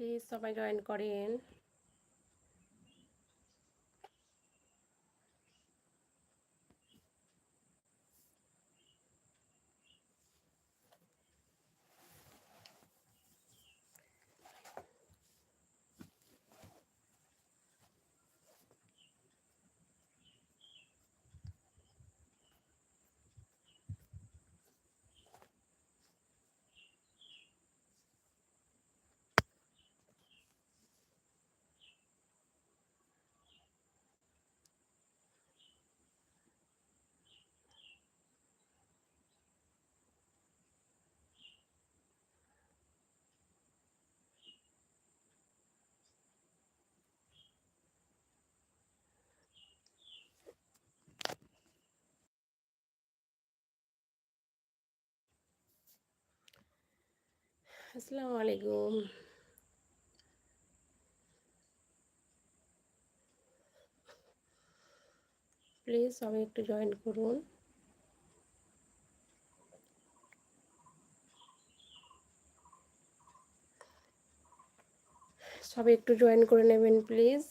Please সবাই join করেন। আসসালামু আলাইকুম। প্লিজ সবাই একটু জয়েন করুন। সবাই একটু জয়েন করে নেবেন please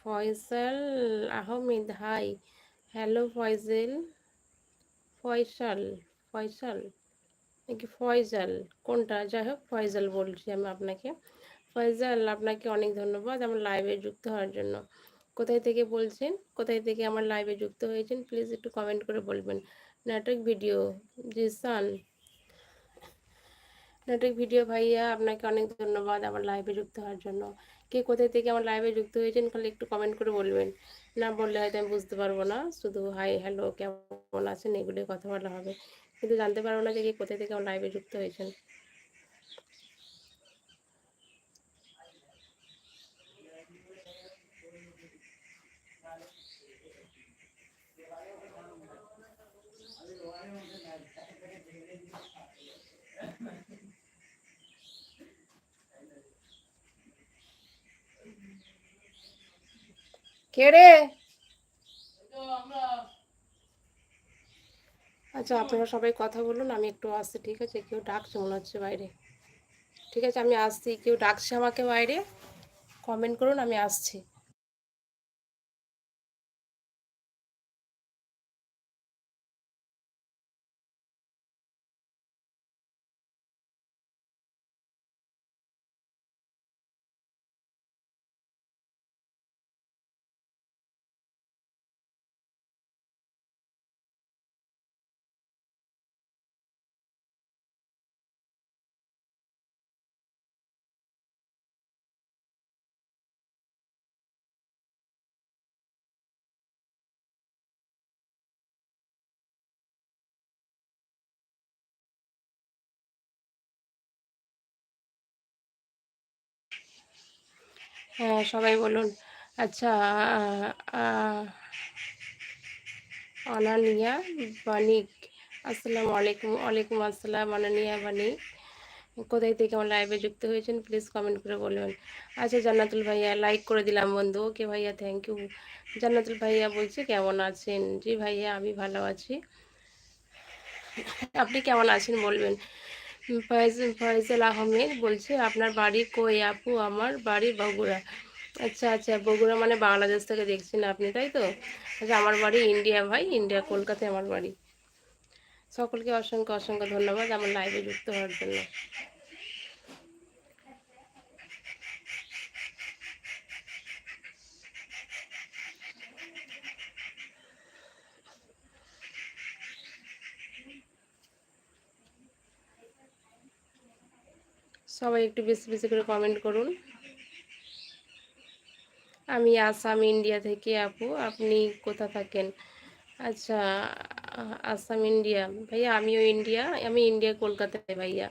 Faisal Ahmed, hi. Hello, Faizel. Faisal Faisal. নাকি ফয়জাল? কোনটা? যাই হোক, ফয়জাল বলছি আমি আপনাকে। ফয়জাল, আপনাকে অনেক ধন্যবাদ আমার লাইভে যুক্ত হওয়ার জন্য। কোথায় থেকে বলছেন? কোথায় থেকে আমার লাইভে যুক্ত হয়েছেন? প্লিজ একটু কমেন্ট করে বলবেন। নাটক ভিডিও জিসান নাটক ভিডিও ভাইয়া, আপনাকে অনেক ধন্যবাদ আমার লাইভে যুক্ত হওয়ার জন্য। কে কোথায় থেকে আমার লাইভে যুক্ত হয়েছেন, খালি একটু কমেন্ট করে বলবেন। না বললে হয়তো আমি বুঝতে পারব না। শুধু হাই হ্যালো কেমন আছেন? এগুলোই কথা বলা হবে। কিন্তু জানতে পারব না যে কে কোথায় থেকে আমার লাইভে যুক্ত হয়েছেন। কে রে? আচ্ছা আপনারা সবাই কথা বলুন আমি একটু আসছি ঠিক আছে? কেউ ডাকছে মনে হচ্ছে বাইরে। ঠিক আছে আমি আসছি কেউ ডাকছে আমাকে বাইরে? কমেন্ট করুন আমি আসছি। হ্যাঁ সবাই বলুন। আচ্ছা অনানিয়া বানিক, আসসালামু আলাইকুম, ওয়ালাইকুম আসসালাম, অনানিয়া বানিক। কোথায় থেকে আমার লাইভে যুক্ত হয়েছেন প্লিজ কমেন্ট করে বলবেন। আচ্ছা জান্নাতুল ভাইয়া লাইক করে দিলাম বন্ধু। ওকে ভাইয়া থ্যাংক ইউ জান্নাতুল ভাইয়া বলছে, কেমন আছেন? জি ভাইয়া, আমি ভালো আছি। আপনি কেমন আছেন বলবেন? ফয়জাল আহমেদ বলছে, আপনার বাড়ি কই আপু? আমার বাড়ি বগুড়া। আচ্ছা আচ্ছা বগুড়া মানে বাংলাদেশ থেকে দেখছেন আপনি, তাই তো? আচ্ছা আমার বাড়ি ইন্ডিয়া ভাই, ইন্ডিয়া, কলকাতায় আমার বাড়ি। সকলকে অসংখ্য অসংখ্য ধন্যবাদ আমার লাইভে যুক্ত হওয়ার জন্য। সবাই একটু বেশি বেশি করে কমেন্ট করুন। আমি আসাম ইন্ডিয়া থেকে আপু, আপনি কোথা থাকেন? আচ্ছা আসাম ইন্ডিয়া ভাইয়া, আমিও ইন্ডিয়া আমি ইন্ডিয়া কলকাতায় ভাইয়া।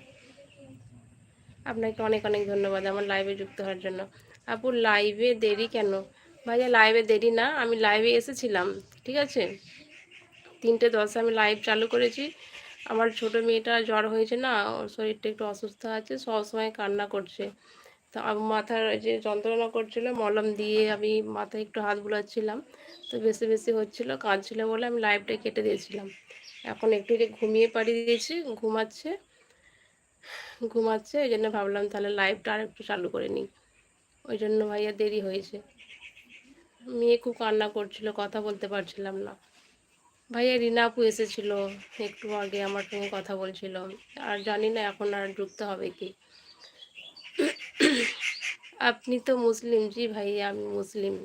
আপনাকে অনেক অনেক ধন্যবাদ আমার লাইভে যুক্ত হওয়ার জন্য। আপু লাইভে দেরি কেন? ভাইয়া লাইভে দেরি না, আমি লাইভে এসেছিলাম, ঠিক আছে? তিনটে দশে আমি লাইভ চালু করেছি। আমার ছোট মেয়েটা জ্বর হয়েছে না, ওর শরীরটা একটু অসুস্থ আছে সবসময় কান্না করছে। তো মাথার যে যন্ত্রণা করছিল, মলম দিয়ে আমি মাথায় একটু হাত বুলাচ্ছিলাম, তো বেশি বেশি হচ্ছিল, কাঁদছিল বলে আমি লাইভটা কেটে দিয়েছিলাম। এখন একটু যে ঘুমিয়ে পাড়িয়ে দিয়েছি, ঘুমাচ্ছে ঘুমাচ্ছে, ওই জন্য ভাবলাম তাহলে লাইভটা আর একটু চালু করে নিই। ওই জন্য ভাইয়া দেরি হয়েছে। মেয়ে খুব কান্না করছিল, কথা বলতে পারছিলাম না। ভাইয়া, রিনা আপু এসেছিল। একটু আগে আমার সঙ্গে কথা বলছিল। আর জানি না এখন আর যুক্ত হবে কি। আপনি তো মুসলিম। জি ভাইয়া, আমি মুসলিম।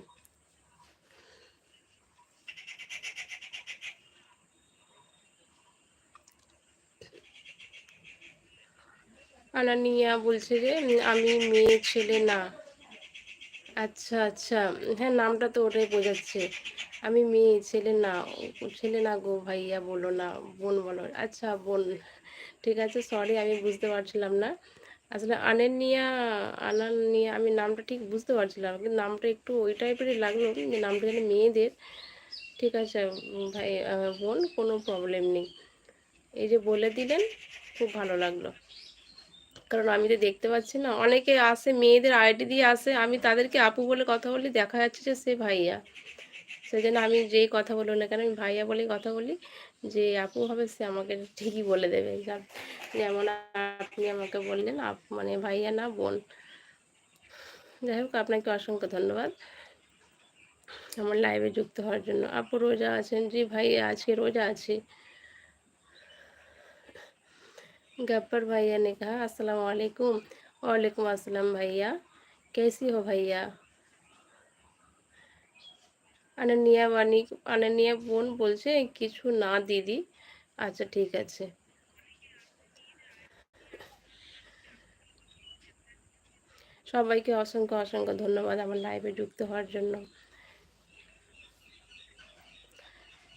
আনানিয়া বলছে যে, আমি মেয়ে, ছেলে না। আচ্ছা আচ্ছা। হ্যাঁ নামটা তো ওটাই বোঝাচ্ছে। আমি মেয়ে, ছেলে না ছেলে না গো ভাইয়া বলো না, বোন বলো। আচ্ছা বোন, ঠিক আছে সরি আমি বুঝতে পারছিলাম না। আসলে আনেনিয়া আনানিয়া আমি নামটা ঠিক বুঝতে পারছিলাম কিন্তু নামটা একটু ওই টাইপেরই লাগল যে নামটা যেন মেয়েদের। ঠিক আছে ভাই বোন, কোনো প্রবলেম নেই। এই যে বলে দিলেন, খুব ভালো লাগল। কারণ আমি তো দেখতে পাচ্ছি না, অনেকে আসে, মেয়েদের আইডি দিয়ে আসে, আমি তাদেরকে আপু বলে কথা বলি, দেখা যাচ্ছে যে সে ভাইয়া। সেই জন্য আমি যেই কথা বলবো না কেন আমি ভাইয়া বলেই কথা বলি যে আপু হবে সে আমাকে ঠিকই বলে দেবে যেমন আপনি আমাকে বললেন আপ মানে ভাইয়া না বোন যাই হোক আপনাকে অসংখ্য ধন্যবাদ আমার লাইভে যুক্ত হওয়ার জন্য আপু রোজা আছেন জি ভাই আজকে রোজা আছি गब्बर भैया ने कहा अस्सलाम वालेकुम वालेकुम अस्सलाम भैया कैसी हो भैया আনানিয়া বাণী আনানিয়া বোন বলছে, কিছু না দিদি। আচ্ছা ঠিক আছে। সবাইকে অসংখ্য অসংখ্য ধন্যবাদ আমার লাইভে যুক্ত হওয়ার জন্য।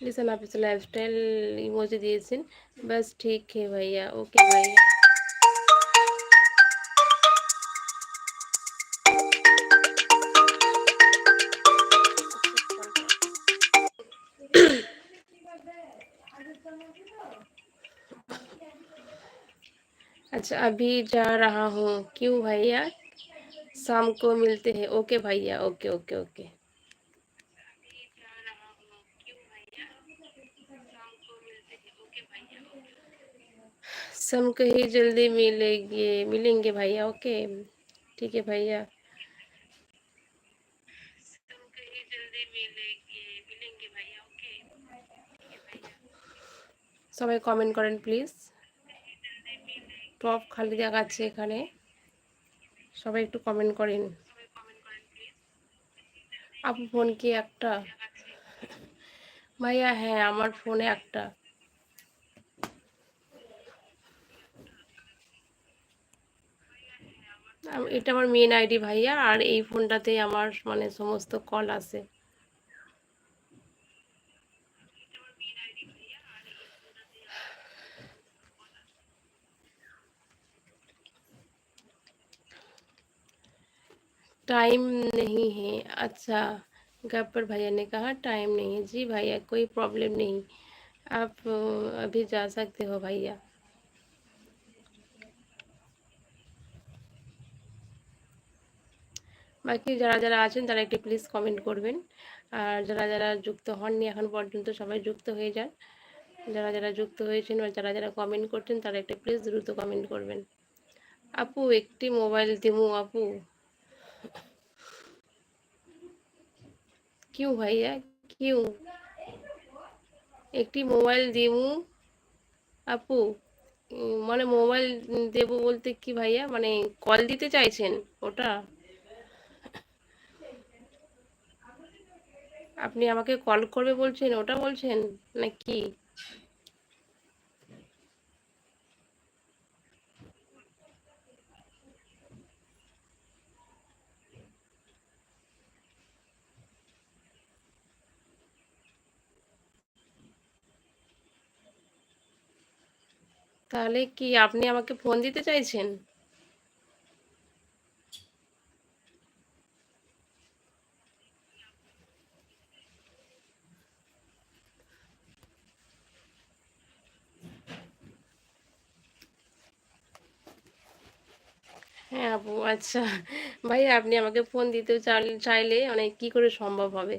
লিসান অফিস লাইফস্টাইল ইমোজি দিয়েছেন। বাস ঠিক হে ভাইয়া ওকে ভাইয়া अच्छा अभी जा रहा हूँ क्यों भैया शाम को मिलते हैं ओके भैया ओके ओके ओके सम कहीं जल्दी मिलेंगे मिलेंगे भैया ओके ठीक है भैया সবাই কমেন্ট করেন প্লিজ টপ খালি দেখাচ্ছে এখানে। সবাই একটু কমেন্ট করেন। আপু ফোন কি একটা? ভাইয়া হ্যাঁ আমার ফোনে একটা। এটা আমার মেন আইডি ভাইয়া, আর এই ফোনটাতে আমার মানে সমস্ত কল আছে। टाइम नहीं है अच्छा गब्बर भैया ने कहा टाइम नहीं है जी भैया कोई प्रॉब्लम नहीं आप अभी जा सकते हो भैया বাকি যারা যারা আছেন তারা একটু প্লিজ কমেন্ট করবেন আর যারা যারা যুক্ত হননি এখন পর্যন্ত সবাই যুক্ত হয়ে যান যারা যারা যুক্ত হয়েছেন বা যারা যারা কমেন্ট করছেন তারা একটু প্লিজ দ্রুত কমেন্ট করবেন আপু একটি মোবাইল দিমু আপু কিউ ভাইয়া? কিউ একটি মোবাইল দিমু আপু। মানে মোবাইল দেব বলতে কি ভাইয়া? মানে কল দিতে চাইছেন ওটা? আপনি আমাকে কল করবে বলছেন, ওটা বলছেন না নাকি? তাহলে কি আপনি আমাকে ফোন দিতে চাইছেন? হ্যাঁ আপু আচ্ছা। ভাই, আপনি আমাকে ফোন দিতে চাইলে মানে কি করে সম্ভব হবে?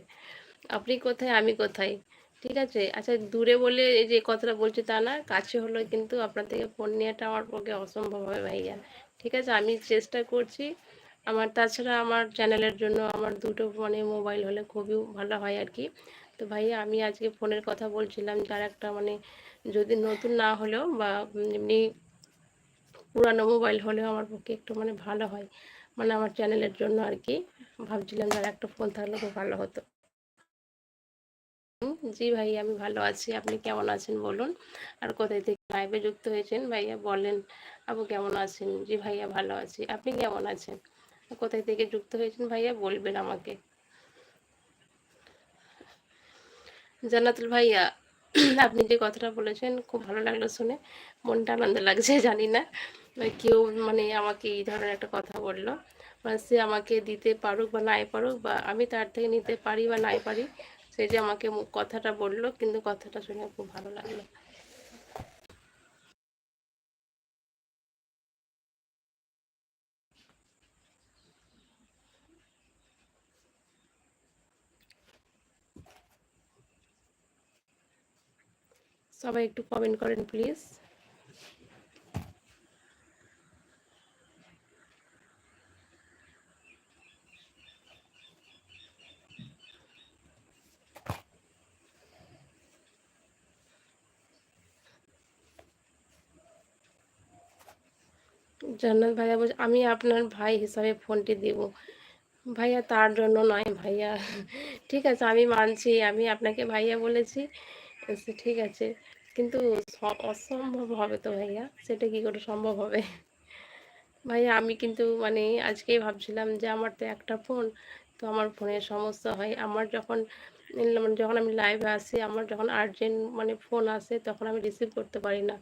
আপনি কোথায়, আমি কোথায়? ঠিক আছে? আচ্ছা দূরে বলে এই যে কথাটা বলছি তা না, কাছে হলো কিন্তু আপনার থেকে ফোন নেওয়াটা আমার পক্ষে অসম্ভব হবে ভাইয়া। ঠিক আছে? আমি চেষ্টা করছি। আমার তাছাড়া আমার চ্যানেলের জন্য আমার দুটো মানে মোবাইল হলে খুবই ভালো হয় আর কি। তো ভাইয়া, আমি আজকে ফোনের কথা বলছিলাম, যার একটা মানে যদি নতুন না হলেও বা এমনি পুরানো মোবাইল হলেও আমার পক্ষে একটু মানে ভালো হয়। মানে আমার চ্যানেলের জন্য আর কি। ভাবছিলাম যার একটা ফোন থাকলে খুব ভালো হতো। জি ভাই আমি ভালো আছি। আপনি কেমন আছেন বলুন? আর কোথায় থেকে লাইভে যুক্ত হয়েছেন? ভাইয়া বলেন আপু কেমন আছেন? জি ভাইয়া, ভালো আছি। আপনি কেমন আছেন? কোথায় থেকে যুক্ত হয়েছেন ভাইয়া, বলবেন আমাকে। জান্নাতুল ভাইয়া, আপনি যে কথাটা বলেছেন, খুব ভালো লাগল শুনে। মনটা আনন্দ লাগছে, জানি না। কেউ মানে আমাকে এই ধরনের একটা কথা বলল। মানে সে আমাকে দিতে পারুক বা নাই পারুক, বা আমি তার থেকে নিতে পারি বা নাই পারি সে যে আমাকে কথাটা বলল, কিন্তু কথাটা শুনে খুব ভালো লাগল। সবাই একটু কমেন্ট করেন প্লিজ জান্নাত ভাইয়া বলছে আমি আপনার ভাই হিসাবে ফোনটি দিব। ভাইয়া তার জন্য নয় ভাইয়া। ঠিক আছে আমি মানছি আমি আপনাকে ভাইয়া বলেছি। আচ্ছা, ঠিক আছে। কিন্তু অসম্ভব হবে তো ভাইয়া সেটা কি করে সম্ভব হবে? ভাইয়া আমি কিন্তু মানে আজকেই ভাবছিলাম যে আমার তো একটা ফোন তো আমার ফোনের সমস্যা হয়। আমার যখন মানে যখন আমি লাইভে আসি আমার যখন আর্জেন্ট মানে ফোন আসে তখন আমি রিসিভ করতে পারি না।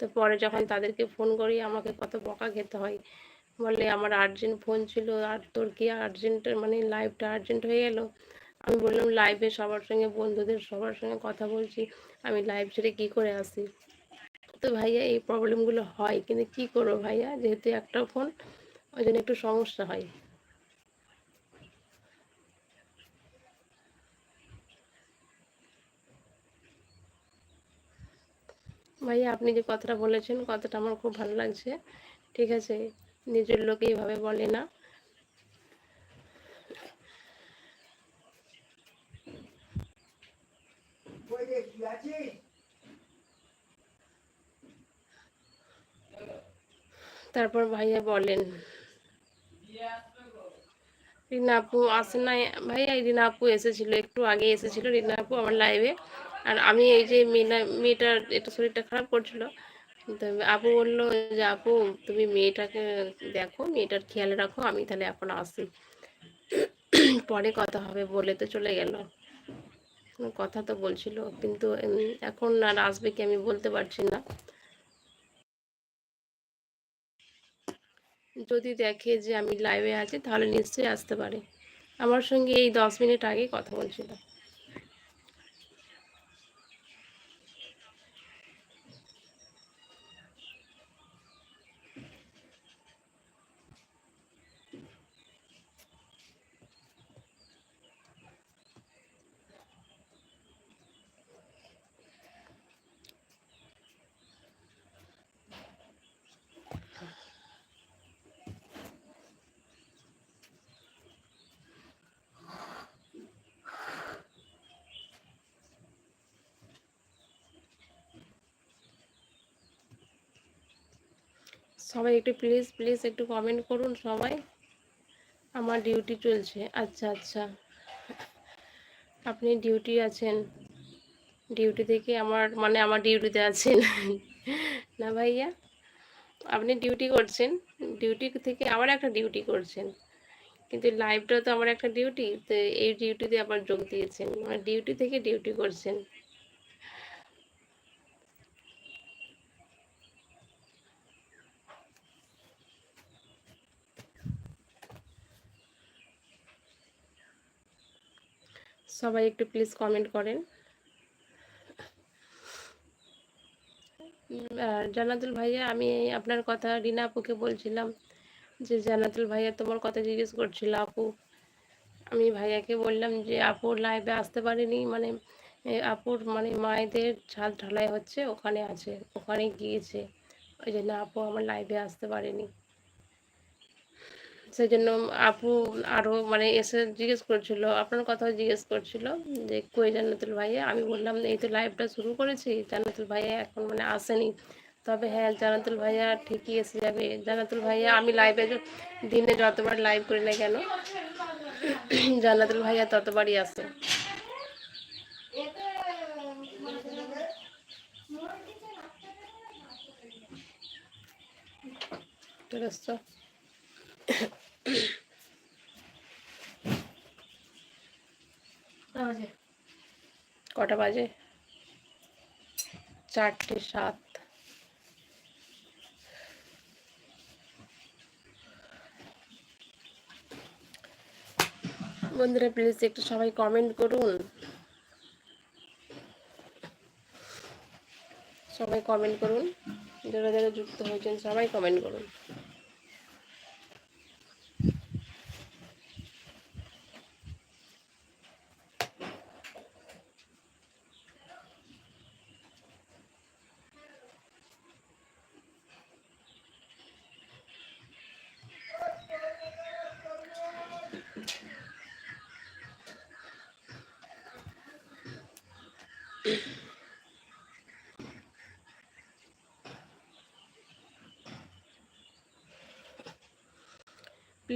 তো পরে যখন তাদেরকে ফোন করি, আমাকে কত বকা খেতে হয়। বলে, আমার আর্জেন্ট ফোন ছিল, আর তোর কি আর্জেন্ট মানে লাইভটা আর্জেন্ট হয়ে গেল? আমি বললাম লাইভে সবার সঙ্গে, বন্ধুদের সবার সঙ্গে কথা বলছি, আমি লাইভ ছেড়ে কী করে আসি? তো ভাইয়া, এই প্রবলেমগুলো হয়, কিন্তু কি করব ভাইয়া? যেহেতু একটা ফোন ওই জন্য একটু সমস্যা হয়। ভাইয়া আপনি যে কথাটা বলেছেন, কথাটা আমার খুব ভালো লাগছে। ঠিক আছে, নিজের লোক এইভাবে বলে না। তারপর ভাইয়া বলেন। রিনা আপু আসে নাই? ভাইয়া রিনা আপু এসেছিল, একটু আগে এসেছিল। রিনা আপু আমার লাইভে আর আমি এই যে মেয়েটা, মেয়েটার একটু শরীরটা খারাপ করছিল আপু বলল যে আপু তুমি মেয়েটাকে দেখো, মেয়েটার খেয়াল রাখো, আমি তাহলে এখন আসি। পরে কথা হবে বলে তো চলে গেল। কথা তো বলছিল, কিন্তু এখন আর আসবে কি আমি বলতে পারছি না। যদি দেখে যে আমি লাইভে আছি, তাহলে নিশ্চয়ই আসতে পারে। আমার সঙ্গে এই দশ মিনিট আগে কথা বলছিল। সবাই একটু প্লিজ প্লিজ একটু কমেন্ট করুন সবাই। আমার ডিউটি চলছে। আচ্ছা আচ্ছা। আপনি ডিউটি আছেন। ডিউটি থেকে আমার মানে আমার ডিউটিতে আছেন। না ভাইয়া? আপনি ডিউটি করছেন। ডিউটি থেকে আবার একটা ডিউটি করছেন। কিন্তু লাইভটা তো আমার একটা ডিউটি তো এই ডিউটিতে আবার যোগ দিয়েছেন। মানে ডিউটি থেকে ডিউটি করছেন। সবাই একটু প্লিজ কমেন্ট করেন। জান্নাতুল ভাইয়া, আমি আপনার কথা রিনা আপুকে বলছিলাম যে জানাতুল ভাইয়া, তোমার কথা জিজ্ঞেস করছিল আপু। আমি ভাইয়াকে বললাম যে আপু লাইভে আসতে পারিনি। মানে আপুর মানে মায়েদের ছাদ ঢালাই হচ্ছে, ওখানে আছে, ওখানে গিয়েছে। ওই জন্য আপু আমার লাইভে আসতে পারেনি। সেই জন্য আপু আরও মানে এসে জিজ্ঞেস করছিল, আপনার কথাও জিজ্ঞেস করছিল যে, কই জান্নাতুল ভাইয়া? আমি বললাম, এই তো লাইভটা শুরু করেছি, জান্নাতুল ভাইয়া এখন মানে আসেনি। তবে হ্যাঁ জানাতুল ভাইয়া ঠিকই এসে যাবে। জানাতুল ভাইয়া, আমি লাইভে দিনে যতবার লাইভ করি না কেন জানাতুল ভাইয়া ততবারই আসে আছে কটা বাজে? চারটে সাত। বন্ধুরা প্লিজ একটু সবাই কমেন্ট করুন। সবাই কমেন্ট করুন। যারা যারা যুক্ত হয়েছেন, সবাই কমেন্ট করুন।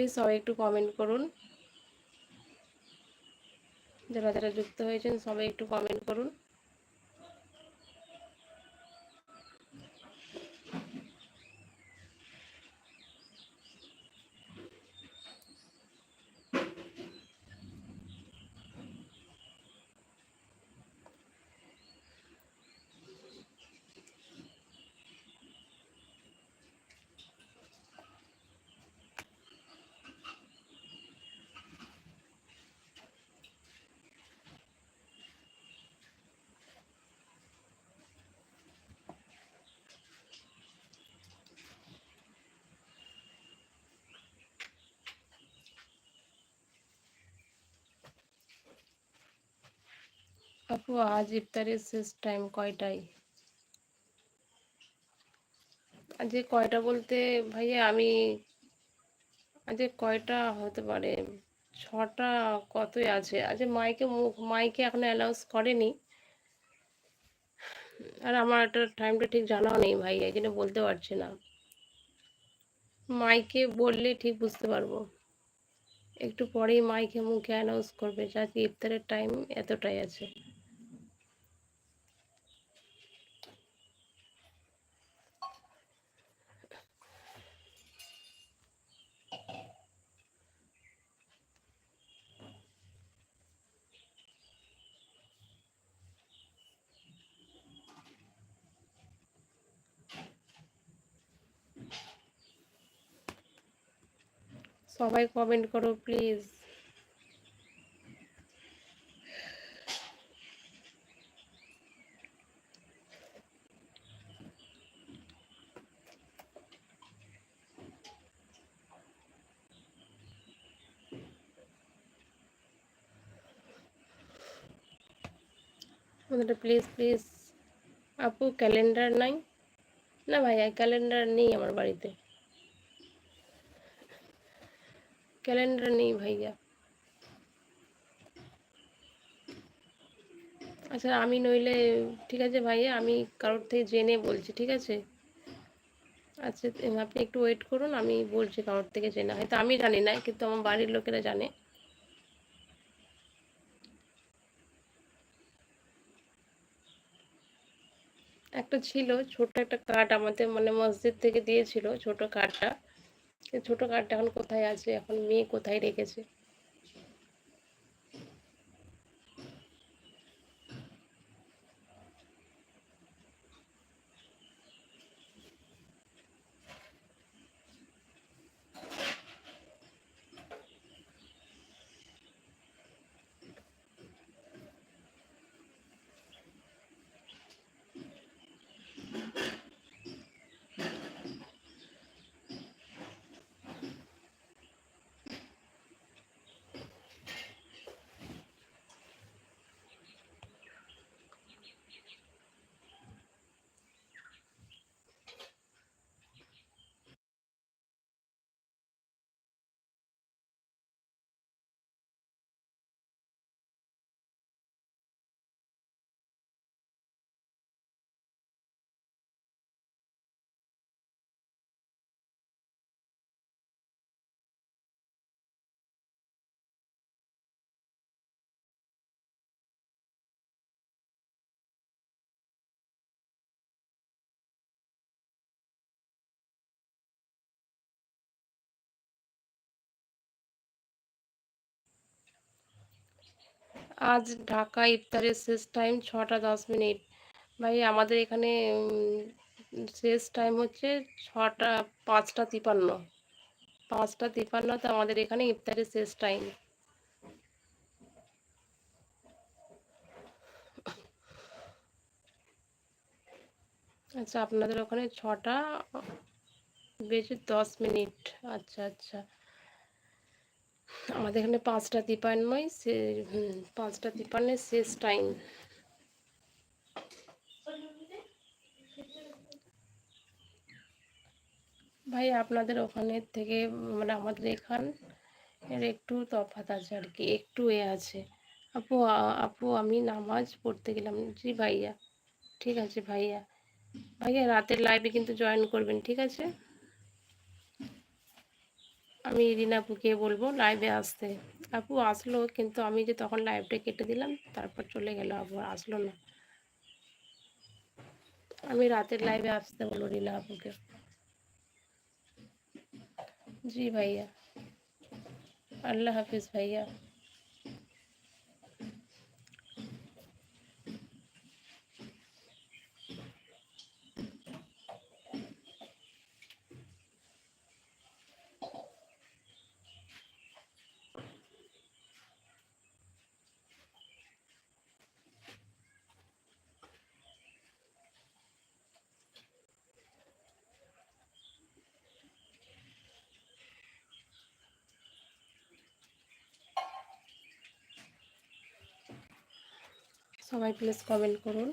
প্লিজ সবাই একটু কমেন্ট করুন। যারা যারা যুক্ত হয়েছেন সবাই একটু কমেন্ট করুন। আপু আজ ইফতারের শেষ টাইম কয়টায়? আজকে কয়টা বলতে, ভাইয়া, আমি আজকে কয়টা হতে পারে, ছটা কতই আছে? আজকে মাইকে মুখ মাইকে এখনও অ্যানাউন্স করেনি। আর আমার একটা টাইমটা ঠিক জানাও নেই, ভাই জন্য বলতে পারছি না। মাইকে বললে ঠিক বুঝতে পারব। একটু পরেই মাইকে মুখে অ্যানাউন্স করবে, যে ইফতারের টাইম এতটাই আছে। সবাই কমেন্ট করো প্লিজ আমাদের প্লিজ প্লিজ আপু ক্যালেন্ডার নাই? না ভাইয়া ক্যালেন্ডার নেই আমার বাড়িতে। ক্যালেন্ডার নেই ভাইয়া। আচ্ছা আমি নইলে, ঠিক আছে ভাইয়া, আমি কারোর থেকে জেনে বলছি, ঠিক আছে? আচ্ছা আপনি একটু ওয়েট করুন, আমি বলছি কারোর থেকে জেনে। হয়তো আমি জানি না, কিন্তু আমার বাড়ির লোকেরা জানে। একটা ছিল ছোট একটা কার্ড আমাদের মানে মসজিদ থেকে দিয়েছিল ছোট কার্ডটা। ছোট কার্ডটা এখন কোথায় আছে এখন মেয়ে কোথায় রেখেছে। আজ ঢাকা ইফতারের শেষ টাইম ছটা দশ মিনিট। ভাই, আমাদের এখানে শেষ টাইম হচ্ছে ছটা, পাঁচটা তিপান্ন। পাঁচটা তিপান্ন তো আমাদের এখানে ইফতারের শেষ টাইম আচ্ছা আপনাদের ওখানে ছটা বেজে দশ মিনিট। আচ্ছা আচ্ছা। আমাদের এখানে পাঁচটা তিপান্নই সে পাঁচটা তিপান্নের শেষ টাইম। ভাই, আপনাদের ওখানে থেকে মানে আমাদের এখান এর একটু তফাৎ আছে আর কি, একটু এ আছে। আপু আপু, আমি নামাজ পড়তে গেলাম। জি ভাইয়া, ঠিক আছে ভাইয়া। ভাইয়া, রাতের লাইভে কিন্তু জয়েন করবেন, ঠিক আছে? আমি রিনা আপুকে বলব লাইভে আসতে। আপু আসলো, কিন্তু আমি যে তখন লাইভটা কেটে দিলাম, তারপর চলে গেল আপু আর আসলো না। আমি রাতের লাইভে আসতে বলব রিনা আপুকে জি ভাইয়া। আল্লাহ হাফিজ ভাইয়া। সবাই প্লিজ কমেন্ট করুন।